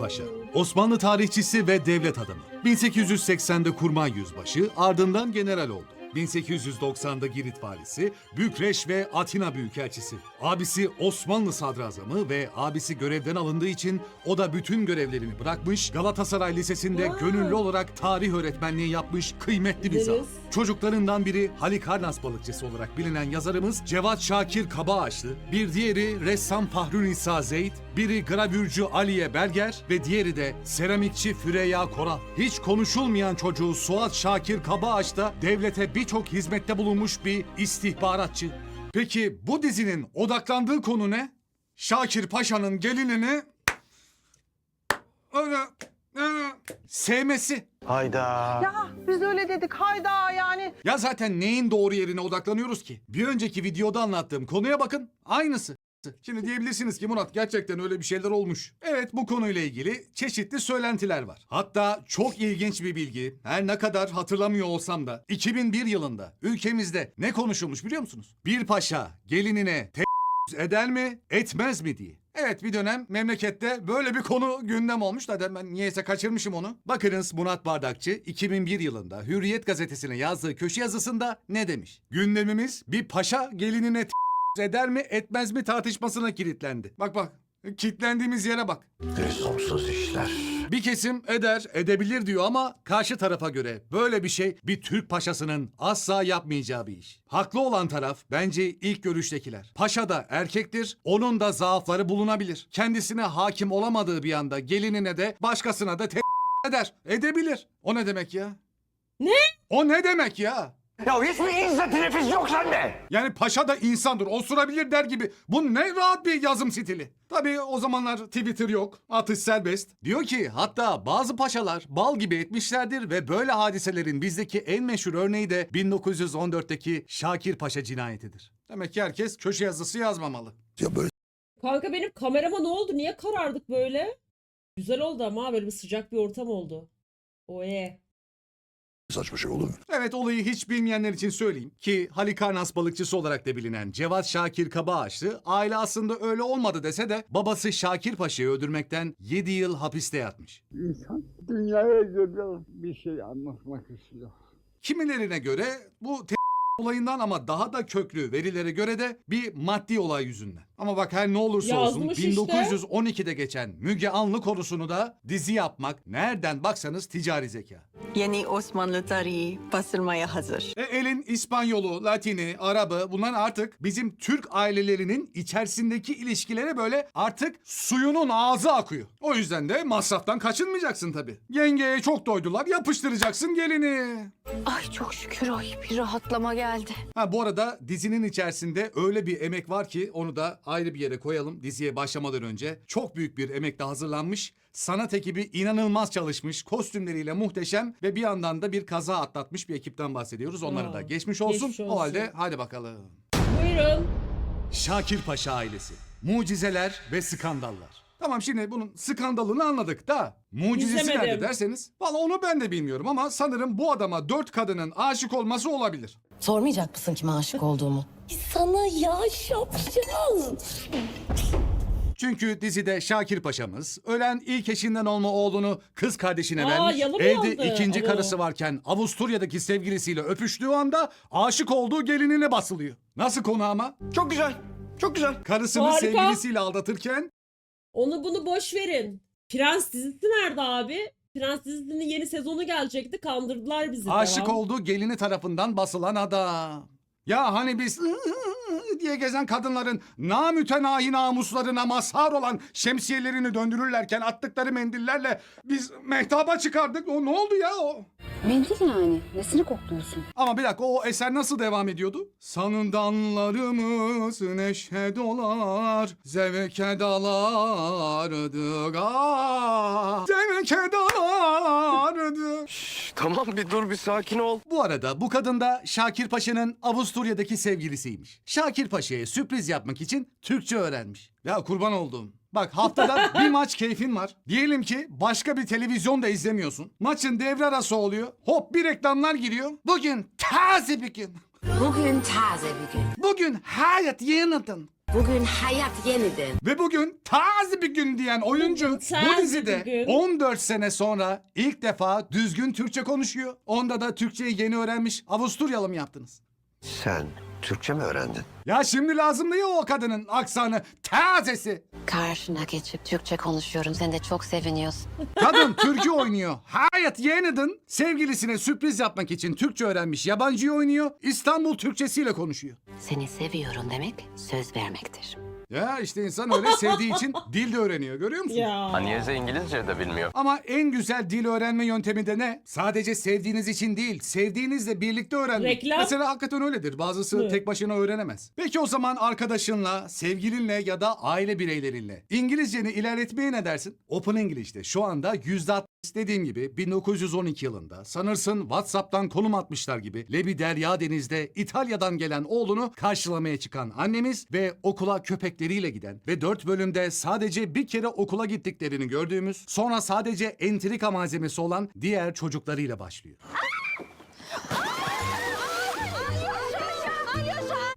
Paşa, Osmanlı tarihçisi ve devlet adamı. 1880'de kurmay yüzbaşı, ardından general oldu. 1890'da Girit valisi, Bükreş ve Atina büyükelçisi. Abisi Osmanlı sadrazamı ve abisi görevden alındığı için o da bütün görevlerini bırakmış, Galatasaray Lisesi'nde Vay. gönüllü olarak tarih öğretmenliği yapmış kıymetli bir zat. Çocuklarından biri Halikarnas balıkçısı olarak bilinen yazarımız Cevat Şakir Kabaağaçlı, bir diğeri ressam Fahrunisa Zeyd, biri gravürcü Aliye Berger ve diğeri de seramikçi Füreyya Koral. Hiç konuşulmayan çocuğu Suat Şakir Kabaağaç da devlete birçok hizmette bulunmuş bir istihbaratçı. Peki bu dizinin odaklandığı konu ne? Şakir Paşa'nın gelinini öyle, öyle sevmesi. Hayda. Ya biz öyle dedik hayda yani. Ya zaten neyin doğru yerine odaklanıyoruz ki? Bir önceki videoda anlattığım konuya bakın. Aynısı. Şimdi diyebilirsiniz ki Murat gerçekten öyle bir şeyler olmuş. Evet bu konuyla ilgili çeşitli söylentiler var. Hatta çok ilginç bir bilgi. Her ne kadar hatırlamıyor olsam da 2001 yılında ülkemizde ne konuşulmuş biliyor musunuz? Bir paşa gelinine te eder mi etmez mi diye. Evet bir dönem memlekette böyle bir konu gündem olmuş da ben niyeyse kaçırmışım onu. Bakınız Murat Bardakçı 2001 yılında Hürriyet gazetesine yazdığı köşe yazısında ne demiş? Gündemimiz bir paşa gelinine eder mi etmez mi tartışmasına kilitlendi. Bak bak kilitlendiğimiz yere bak. Lüzumsuz işler. Bir kesim eder, edebilir diyor ama karşı tarafa göre böyle bir şey bir Türk paşasının asla yapmayacağı bir iş. Haklı olan taraf bence ilk görüştekiler. Paşa da erkektir, onun da zaafları bulunabilir. Kendisine hakim olamadığı bir anda gelinine de başkasına da te- eder, edebilir. O ne demek ya? Ne? O ne demek ya? Ya hiç mi izzet nefis yok sende? Yani paşa da insandır, osurabilir der gibi. Bu ne rahat bir yazım stili. Tabii o zamanlar Twitter yok, atış serbest. Diyor ki hatta bazı paşalar bal gibi etmişlerdir ve böyle hadiselerin bizdeki en meşhur örneği de 1914'teki Şakir Paşa cinayetidir. Demek ki herkes köşe yazısı yazmamalı. Ya böyle Kanka benim kamerama ne oldu? Niye karardık böyle? Güzel oldu ama ha, böyle bir sıcak bir ortam oldu. Oye. Saçma şey olur mu? Evet olayı hiç bilmeyenler için söyleyeyim ki Halikarnas balıkçısı olarak da bilinen Cevat Şakir Kabaağaçlı aile aslında öyle olmadı dese de babası Şakir Paşa'yı öldürmekten 7 yıl hapiste yatmış. İnsan dünyaya göre bir şey anlatmak istiyor. Kimilerine göre bu te- olayından ama daha da köklü verilere göre de bir maddi olay yüzünden. Ama bak her ne olursa olsun Yazmış işte. 1912'de geçen Müge Anlı konusunu da dizi yapmak nereden baksanız ticari zeka. Yeni Osmanlı tarihi basılmaya hazır. E, elin İspanyolu, Latini, Arabı bunlar artık bizim Türk ailelerinin içerisindeki ilişkilere böyle artık suyunun ağzı akıyor. O yüzden de masraftan kaçınmayacaksın tabii. Yengeye çok doydular yapıştıracaksın gelini. Ay çok şükür ay bir rahatlama geldi. Ha bu arada dizinin içerisinde öyle bir emek var ki onu da ayrı bir yere koyalım diziye başlamadan önce. Çok büyük bir emekle hazırlanmış. Sanat ekibi inanılmaz çalışmış. Kostümleriyle muhteşem ve bir yandan da bir kaza atlatmış bir ekipten bahsediyoruz. Onlara Aa, da geçmiş olsun. geçmiş O halde olsun. hadi bakalım. Buyurun. Şakir Paşa ailesi. Mucizeler ve skandallar. Tamam şimdi bunun skandalını anladık da mucizesi İzlemedim. nerede derseniz. Valla onu ben de bilmiyorum ama sanırım bu adama dört kadının aşık olması olabilir. Sormayacak mısın kime aşık olduğumu? Sana ya şapşal. Çünkü dizide Şakir Paşa'mız ölen ilk eşinden olma oğlunu kız kardeşine Aa, vermiş. yalı mı Evde yandı? ikinci Abo. karısı varken Avusturya'daki sevgilisiyle öpüştüğü anda aşık olduğu gelinine basılıyor. Nasıl konu ama? Çok güzel. Çok güzel. Karısını Harika. sevgilisiyle aldatırken Onu bunu boş verin. Prens dizisi nerede abi? Prens dizisinin yeni sezonu gelecekti. Kandırdılar bizi. aşık Devam. olduğu gelini tarafından basılan adam. Ya hani biz diye gezen kadınların namütenahi namuslarına mazhar olan şemsiyelerini döndürürlerken attıkları mendillerle biz mehtaba çıkardık. O ne oldu ya o? Mendil yani. Nesini kokluyorsun? Ama bir dakika o eser nasıl devam ediyordu? Sandanlarımız neşe dolar, zevke dalardık ah, zevke dalardık. Tamam bir dur bir sakin ol. Bu arada bu kadın da Şakir Paşa'nın Avusturya'daki sevgilisiymiş. Şakir Paşa'ya sürpriz yapmak için Türkçe öğrenmiş. Ya kurban olduğum. Bak haftada bir maç keyfin var. Diyelim ki başka bir televizyon da izlemiyorsun. Maçın devre arası oluyor. Hop bir reklamlar giriyor. Bugün taze bir gün. Bugün taze bir gün. Bugün hayat yeniden. Bugün hayat yeniden. Ve bugün taze bir gün diyen oyuncu taze bu dizide bir gün. 14 sene sonra ilk defa düzgün Türkçe konuşuyor. Onda da Türkçeyi yeni öğrenmiş Avusturyalı mı yaptınız? Sen Türkçe mi öğrendin? Ya şimdi lazım değil o kadının aksanı, tazesi. Karşına geçip Türkçe konuşuyorum. Sen de çok seviniyorsun. Kadın türkü oynuyor. Hayat Yeniden sevgilisine sürpriz yapmak için Türkçe öğrenmiş yabancıyı oynuyor. İstanbul Türkçesiyle konuşuyor. Seni seviyorum demek söz vermektir. Ya işte insan öyle sevdiği için dil de öğreniyor görüyor musun? Ya. Aniyeze İngilizce de bilmiyor. Ama en güzel dil öğrenme yöntemi de ne? Sadece sevdiğiniz için değil, sevdiğinizle birlikte öğrenmek. Reklam. Mesela hakikaten öyledir. Bazısı Hı. tek başına öğrenemez. Peki o zaman arkadaşınla, sevgilinle ya da aile bireylerinle İngilizceni ilerletmeye ne dersin? Open English'te şu anda %60 dediğim gibi 1912 yılında sanırsın WhatsApp'tan konum atmışlar gibi Lebi Derya Deniz'de İtalya'dan gelen oğlunu karşılamaya çıkan annemiz ve okula köpekleriyle giden ve 4 bölümde sadece bir kere okula gittiklerini gördüğümüz sonra sadece entrika malzemesi olan diğer çocuklarıyla başlıyor.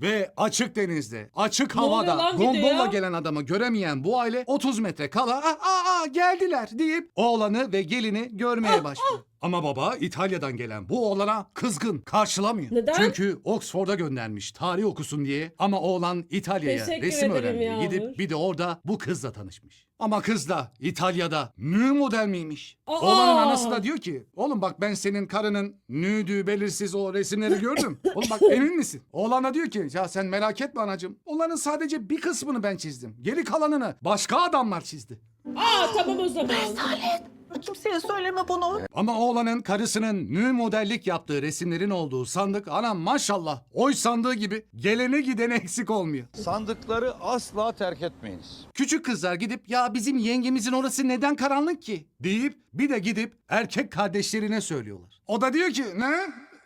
Ve açık denizde, açık Ne oluyor havada lan gondolla gelen adamı göremeyen bu aile 30 metre kala aa, aa, aa, geldiler deyip oğlanı ve gelini görmeye başlıyor. Ama baba İtalya'dan gelen bu oğlana kızgın karşılamıyor. Neden? Çünkü Oxford'a göndermiş tarih okusun diye ama oğlan İtalya'ya Teşekkür resim ederim öğrenmeye Yağmur. gidip bir de orada bu kızla tanışmış. Ama kız da İtalya'da nü model miymiş? Aa! Oğlanın anası da diyor ki oğlum bak ben senin karının nüdü belirsiz o resimleri gördüm. oğlum bak emin misin? Oğlan da diyor ki ya sen merak etme anacığım. Onların sadece bir kısmını ben çizdim. Geri kalanını başka adamlar çizdi. Aa tamam o zaman. Kimseye söyleme bunu. Ama oğlanın karısının nü modellik yaptığı resimlerin olduğu sandık anam maşallah oy sandığı gibi gelene gidene eksik olmuyor. Sandıkları asla terk etmeyiniz. Küçük kızlar gidip ya bizim yengemizin orası neden karanlık ki? deyip bir de gidip erkek kardeşlerine söylüyorlar. O da diyor ki ne?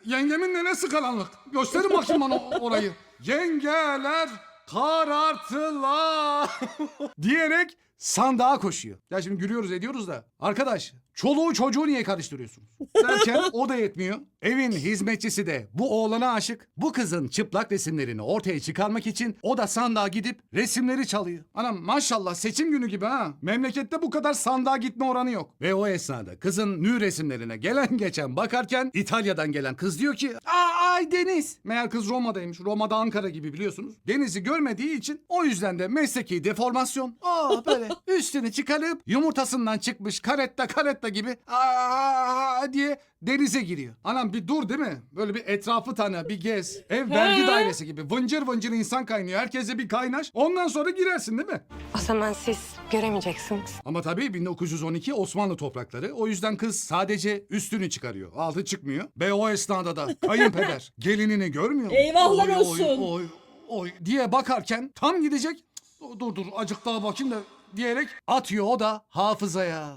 Yengemin neresi karanlık? Gösterin bakayım bana orayı. Yengeler karartılar diyerek sandığa koşuyor. Ya şimdi gülüyoruz ediyoruz da arkadaş çoluğu çocuğu niye karıştırıyorsunuz? Derken o da yetmiyor. Evin hizmetçisi de bu oğlana aşık. Bu kızın çıplak resimlerini ortaya çıkarmak için o da sandığa gidip resimleri çalıyor. Anam maşallah seçim günü gibi ha. Memlekette bu kadar sandığa gitme oranı yok. Ve o esnada kızın nü resimlerine gelen geçen bakarken İtalya'dan gelen kız diyor ki Aa, ay Deniz. Meğer kız Roma'daymış. Roma'da Ankara gibi biliyorsunuz. Deniz'i görmediği için o yüzden de mesleki deformasyon. Aa böyle üstünü çıkarıp yumurtasından çıkmış karetta karetta gibi aa diye denize giriyor. Anam bir dur değil mi? Böyle bir etrafı tanı, bir gez. Ev vergi dairesi gibi vıncır vıncır insan kaynıyor. Herkese bir kaynaş. Ondan sonra girersin değil mi? O zaman siz göremeyeceksiniz. Ama tabii 1912 Osmanlı toprakları. O yüzden kız sadece üstünü çıkarıyor. Altı çıkmıyor. Ve o esnada da kayınpeder gelinini görmüyor. mu? Eyvahlar Oy, oy, olsun. Oy, oy diye bakarken tam gidecek. Dur dur acık daha bakayım da diyerek atıyor o da hafızaya.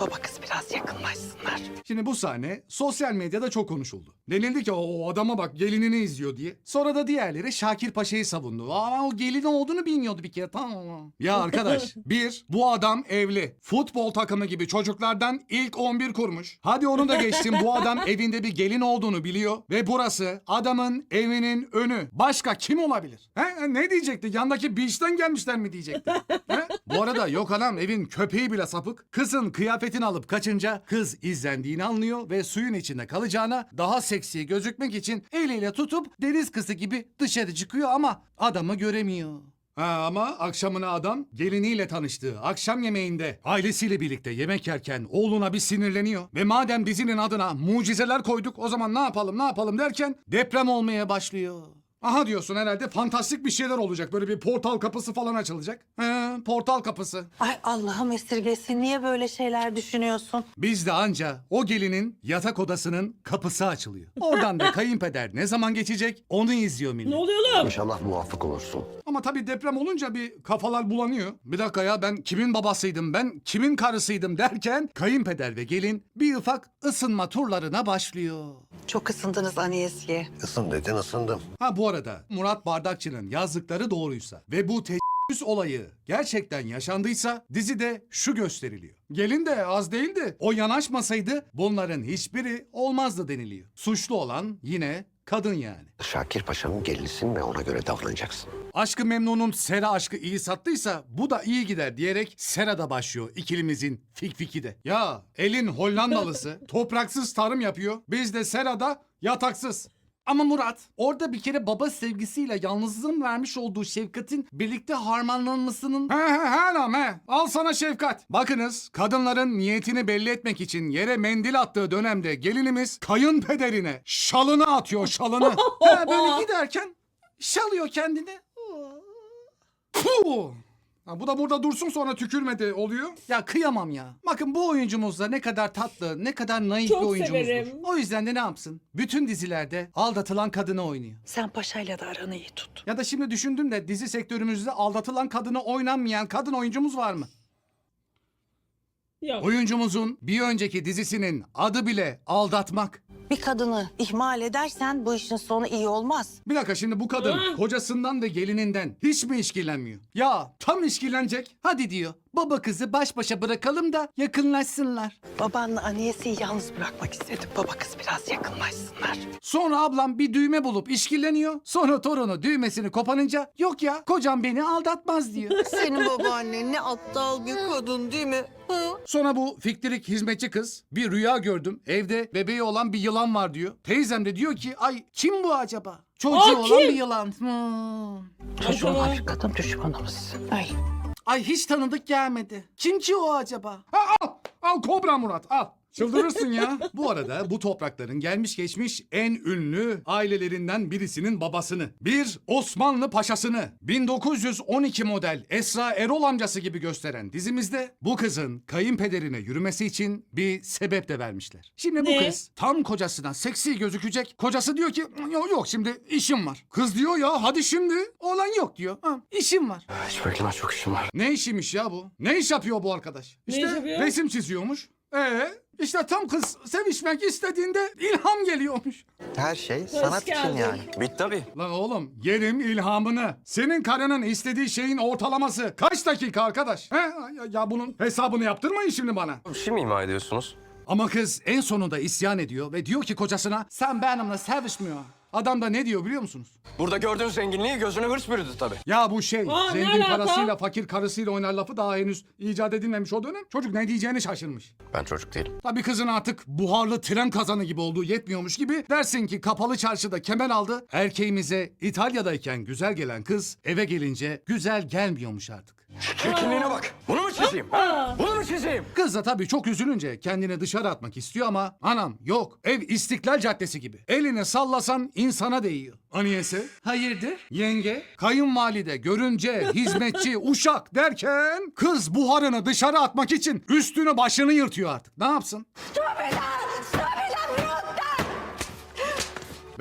Baba kız biraz yakınlaşsınlar. Şimdi bu sahne sosyal medyada çok konuşuldu. Denildi ki o, adama bak gelinini izliyor diye. Sonra da diğerleri Şakir Paşa'yı savundu. Ama o gelin olduğunu bilmiyordu bir kere tamam. Ya arkadaş bir bu adam evli. Futbol takımı gibi çocuklardan ilk 11 kurmuş. Hadi onu da geçtim bu adam evinde bir gelin olduğunu biliyor. Ve burası adamın evinin önü. Başka kim olabilir? He? Ne diyecekti? Yandaki beach'ten gelmişler mi diyecekti? He? Bu arada yok adam evin köpeği bile sapık. Kızın kıyafetini alıp kaçınca kız izlendiğini anlıyor ve suyun içinde kalacağına daha seksi gözükmek için eliyle tutup deniz kızı gibi dışarı çıkıyor ama adamı göremiyor. Ha, ama akşamına adam geliniyle tanıştığı akşam yemeğinde ailesiyle birlikte yemek yerken oğluna bir sinirleniyor. Ve madem dizinin adına mucizeler koyduk o zaman ne yapalım ne yapalım derken deprem olmaya başlıyor. Aha diyorsun herhalde fantastik bir şeyler olacak. Böyle bir portal kapısı falan açılacak. He, portal kapısı. Ay Allah'ım esirgesin. Niye böyle şeyler düşünüyorsun? Biz de anca o gelinin yatak odasının kapısı açılıyor. Oradan da kayınpeder ne zaman geçecek onu izliyor millet. Ne oluyor oğlum? İnşallah muvaffak olursun. Ama tabii deprem olunca bir kafalar bulanıyor. Bir dakika ya ben kimin babasıydım ben kimin karısıydım derken kayınpeder ve gelin bir ufak ısınma turlarına başlıyor. Çok ısındınız Aniyesi'ye. Isın dedin ısındım. Ha bu arada Murat Bardakçı'nın yazdıkları doğruysa ve bu teşebbüs olayı gerçekten yaşandıysa dizide şu gösteriliyor. Gelin de az değildi. O yanaşmasaydı bunların hiçbiri olmazdı deniliyor. Suçlu olan yine Kadın yani. Şakir Paşa'nın gelinisin ve ona göre davranacaksın. Aşkı Memnun'un Sera aşkı iyi sattıysa bu da iyi gider diyerek Sera'da başlıyor ikilimizin fik fiki de. Ya elin Hollandalısı topraksız tarım yapıyor. Biz de Sera'da yataksız. Ama Murat orada bir kere baba sevgisiyle yalnızlığın vermiş olduğu şefkatin birlikte harmanlanmasının... He he he anam he. Al sana şefkat. Bakınız kadınların niyetini belli etmek için yere mendil attığı dönemde gelinimiz kayınpederine şalını atıyor şalını. he, böyle giderken şalıyor kendini. Puh! Ha, bu da burada dursun sonra tükürmedi oluyor. Ya kıyamam ya. Bakın bu oyuncumuz da ne kadar tatlı, ne kadar naif Çok bir oyuncumuzdur. severim. O yüzden de ne yapsın? Bütün dizilerde aldatılan kadını oynuyor. Sen paşayla da aranı iyi tut. Ya da şimdi düşündüm de dizi sektörümüzde aldatılan kadını oynanmayan kadın oyuncumuz var mı? Yok. Oyuncumuzun bir önceki dizisinin adı bile aldatmak. Bir kadını ihmal edersen bu işin sonu iyi olmaz. Bir dakika şimdi bu kadın Ah! kocasından ve gelininden hiç mi işkillenmiyor? Ya tam işkillenecek. Hadi diyor. Baba kızı baş başa bırakalım da yakınlaşsınlar. Babanla annesi yalnız bırakmak istedim. Baba kız biraz yakınlaşsınlar. Sonra ablam bir düğme bulup işkilleniyor. Sonra torunu düğmesini koparınca yok ya kocam beni aldatmaz diyor. Senin babaannen ne aptal bir kadın değil mi? Hı? Sonra bu fiktirik hizmetçi kız bir rüya gördüm. Evde bebeği olan bir yılan var diyor. Teyzem de diyor ki ay kim bu acaba? Çocuğu Aa, olan kim? bir yılan. Hmm. Ay, tamam. kadın düşmanımız. Öyle. Ay hiç tanıdık gelmedi. Kim ki o acaba? Ha, al, al Kobra Murat al. Çıldırırsın ya. bu arada bu toprakların gelmiş geçmiş en ünlü ailelerinden birisinin babasını. Bir Osmanlı paşasını 1912 model Esra Erol amcası gibi gösteren dizimizde bu kızın kayınpederine yürümesi için bir sebep de vermişler. Şimdi bu Ne? kız tam kocasına seksi gözükecek. Kocası diyor ki yok yok şimdi işim var. Kız diyor ya hadi şimdi. Olan yok diyor. Ha, işim var. Hiç bekleme çok işim var. Ne işiymiş ya bu? Ne iş yapıyor bu arkadaş? Ne İşte iş yapıyor? resim çiziyormuş. Ee, işte tam kız sevişmek istediğinde ilham geliyormuş. Her şey sanat için geldin. yani. Bit tabii. Lan oğlum yerim ilhamını. Senin karının istediği şeyin ortalaması kaç dakika arkadaş? He? Ya, ya bunun hesabını yaptırmayın şimdi bana. Bir şey mi ima ediyorsunuz? Ama kız en sonunda isyan ediyor ve diyor ki kocasına sen benimle sevişmiyor. Adam da ne diyor biliyor musunuz? Burada gördüğün zenginliği gözüne hırs bürüdü tabii. Ya bu şey Aa, ne zengin alaka? parasıyla fakir karısıyla oynar lafı daha henüz icat edilmemiş o dönem. Çocuk ne diyeceğini şaşırmış. Ben çocuk değilim. Tabii kızın artık buharlı tren kazanı gibi olduğu yetmiyormuş gibi dersin ki kapalı çarşıda kemer aldı. Erkeğimize İtalya'dayken güzel gelen kız eve gelince güzel gelmiyormuş artık. Çirkinliğine bak. Bunu mu çizeyim? ha? Bunu mu çizeyim? Kız da tabii çok üzülünce kendini dışarı atmak istiyor ama anam yok ev İstiklal Caddesi gibi. Elini sallasan insana değiyor. Aniyesi? Hayırdır? Yenge, kayınvalide, görümce, hizmetçi, uşak derken kız buharını dışarı atmak için üstünü başını yırtıyor artık. Ne yapsın?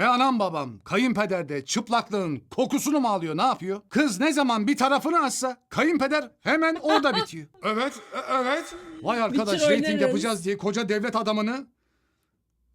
Ve anam babam kayınpeder de çıplaklığın kokusunu mu alıyor ne yapıyor? Kız ne zaman bir tarafını açsa kayınpeder hemen orada bitiyor. Evet, e- evet. Vay arkadaş Bitir reyting oynarız. yapacağız diye koca devlet adamını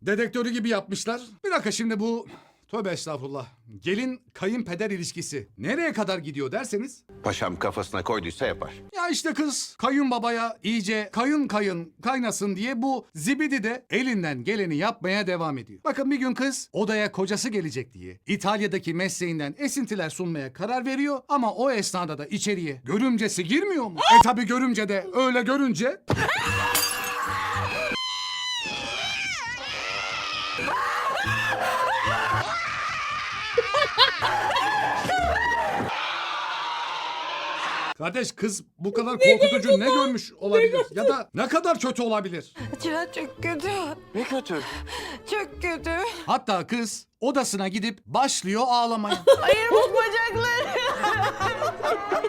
dedektörü gibi yapmışlar. Bir dakika şimdi bu tövbe estağfurullah. Gelin kayınpeder ilişkisi nereye kadar gidiyor derseniz Paşam kafasına koyduysa yapar. ya işte kız kayınbabaya iyice kayın kayın kaynasın diye bu zibidi de elinden geleni yapmaya devam ediyor. Bakın bir gün kız odaya kocası gelecek diye İtalya'daki mesleğinden esintiler sunmaya karar veriyor ama o esnada da içeriye görümcesi girmiyor mu? e tabi görümce de öyle görünce Kardeş kız bu kadar korkutucu ne görmüş olabilir? Ya da ne kadar kötü olabilir? Cihat çok kötü. Ne kötü. Çok kötü. Hatta kız odasına gidip başlıyor ağlamaya. Ayırmış bacakları.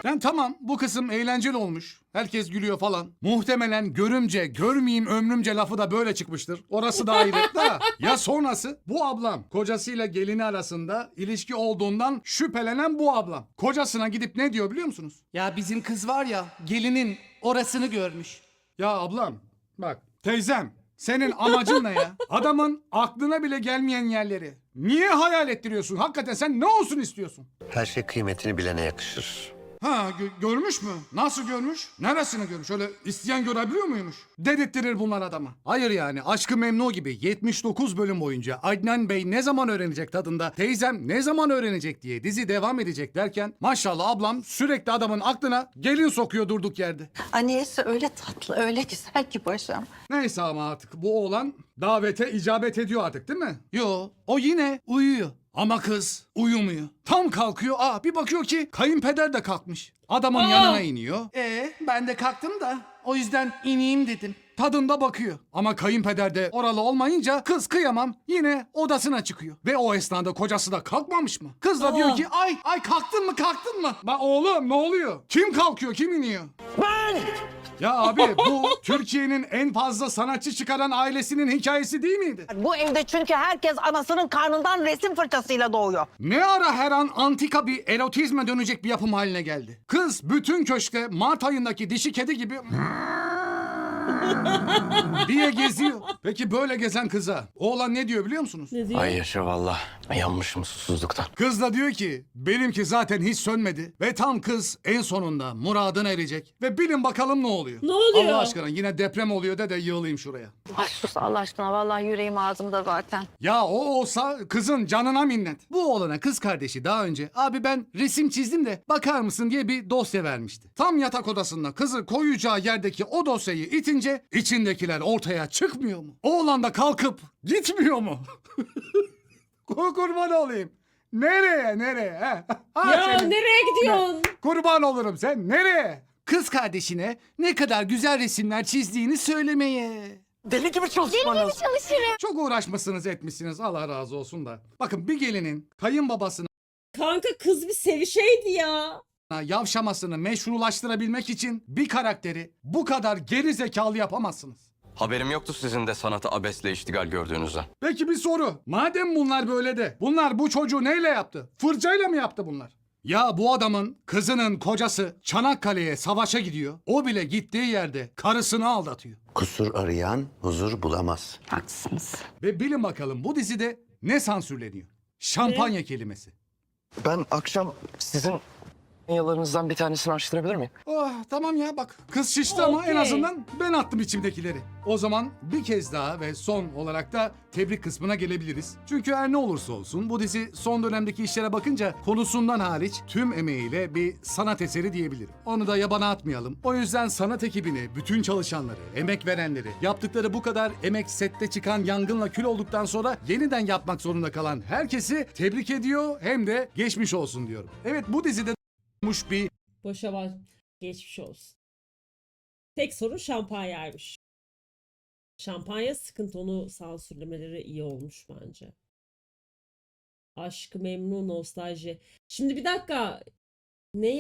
Yani tamam bu kısım eğlenceli olmuş. Herkes gülüyor falan. Muhtemelen görümce, görmeyeyim ömrümce lafı da böyle çıkmıştır. Orası da ayrı. da ya sonrası bu ablam kocasıyla gelini arasında ilişki olduğundan şüphelenen bu ablam. Kocasına gidip ne diyor biliyor musunuz? Ya bizim kız var ya gelinin orasını görmüş. Ya ablam bak teyzem senin amacın ne ya? Adamın aklına bile gelmeyen yerleri. Niye hayal ettiriyorsun? Hakikaten sen ne olsun istiyorsun? Her şey kıymetini bilene yakışır. Ha gö- görmüş mü? Nasıl görmüş? Neresini görmüş? Öyle isteyen görebiliyor muymuş? Dedirttirir bunlar adama. Hayır yani Aşkı Memnu gibi 79 bölüm boyunca Adnan Bey ne zaman öğrenecek tadında, teyzem ne zaman öğrenecek diye dizi devam edecek derken maşallah ablam sürekli adamın aklına gelin sokuyor durduk yerde. Annesi öyle tatlı, öyle güzel ki paşam. Neyse ama artık bu oğlan davete icabet ediyor artık değil mi? Yo o yine uyuyor. Ama kız uyumuyor. Tam kalkıyor. Aa bir bakıyor ki kayınpeder de kalkmış. Adamın Aa! yanına iniyor. E ben de kalktım da o yüzden ineyim dedim. Tadında bakıyor. Ama kayınpeder de oralı olmayınca kız kıyamam yine odasına çıkıyor. Ve o esnada kocası da kalkmamış mı? Kız da diyor ki ay ay kalktın mı kalktın mı? Ba oğlum ne oluyor? Kim kalkıyor kim iniyor? Ben! Ya abi bu Türkiye'nin en fazla sanatçı çıkaran ailesinin hikayesi değil miydi? Bu evde çünkü herkes anasının karnından resim fırçasıyla doğuyor. Ne ara her an antika bir erotizme dönecek bir yapım haline geldi. Kız bütün köşkte Mart ayındaki dişi kedi gibi diye geziyor. Peki böyle gezen kıza oğlan ne diyor biliyor musunuz? Ne diyor? Ay yaşa valla. Yanmışım susuzluktan. Kız da diyor ki benimki zaten hiç sönmedi ve tam kız en sonunda muradına erecek. Ve bilin bakalım ne oluyor? Ne oluyor? Allah aşkına yine deprem oluyor de de yığılayım şuraya. Ay sus Allah aşkına vallahi yüreğim ağzımda zaten. Ya o olsa kızın canına minnet. Bu oğlana kız kardeşi daha önce abi ben resim çizdim de bakar mısın diye bir dosya vermişti. Tam yatak odasında kızı koyacağı yerdeki o dosyayı itince içindekiler ortaya çıkmıyor mu? Oğlan da kalkıp gitmiyor mu? Kur- Kurban olayım. Nereye nereye? he? Ha, Ya senin- nereye gidiyorsun? Kurban olurum sen nereye? Kız kardeşine ne kadar güzel resimler çizdiğini söylemeye. Deli gibi çalışmanız. Çok uğraşmışsınız etmişsiniz Allah razı olsun da. Bakın bir gelinin kayınbabasına Kanka kız bir sevişeydi ya. Yavşamasını meşrulaştırabilmek için bir karakteri bu kadar geri zekalı yapamazsınız. Haberim yoktu sizin de sanatı abesle iştigal gördüğünüzden. Peki bir soru. Madem bunlar böyle de bunlar bu çocuğu neyle yaptı? Fırçayla mı yaptı bunlar? Ya bu adamın kızının kocası Çanakkale'ye savaşa gidiyor. O bile gittiği yerde karısını aldatıyor. Kusur arayan huzur bulamaz. Haklısınız. Ve bilin bakalım bu dizide ne sansürleniyor? Şampanya kelimesi. Ben akşam sizin yalarınızdan bir tanesini açtırabilir miyim? Oh tamam ya bak kız şişti ama en Okey. azından ben attım içimdekileri. O zaman bir kez daha ve son olarak da tebrik kısmına gelebiliriz. Çünkü her ne olursa olsun bu dizi son dönemdeki işlere bakınca konusundan hariç tüm emeğiyle bir sanat eseri diyebilirim. Onu da yabana atmayalım. O yüzden sanat ekibini, bütün çalışanları, emek verenleri, yaptıkları bu kadar emek sette çıkan yangınla kül olduktan sonra yeniden yapmak zorunda kalan herkesi tebrik ediyor hem de geçmiş olsun diyorum. Evet bu dizide olmuş bir Boşa var. Geçmiş olsun. Tek sorun şampanyaymış. Şampanya sıkıntı onu sansürlemeleri iyi olmuş bence. Aşkı memnun nostalji. Şimdi bir dakika. Ne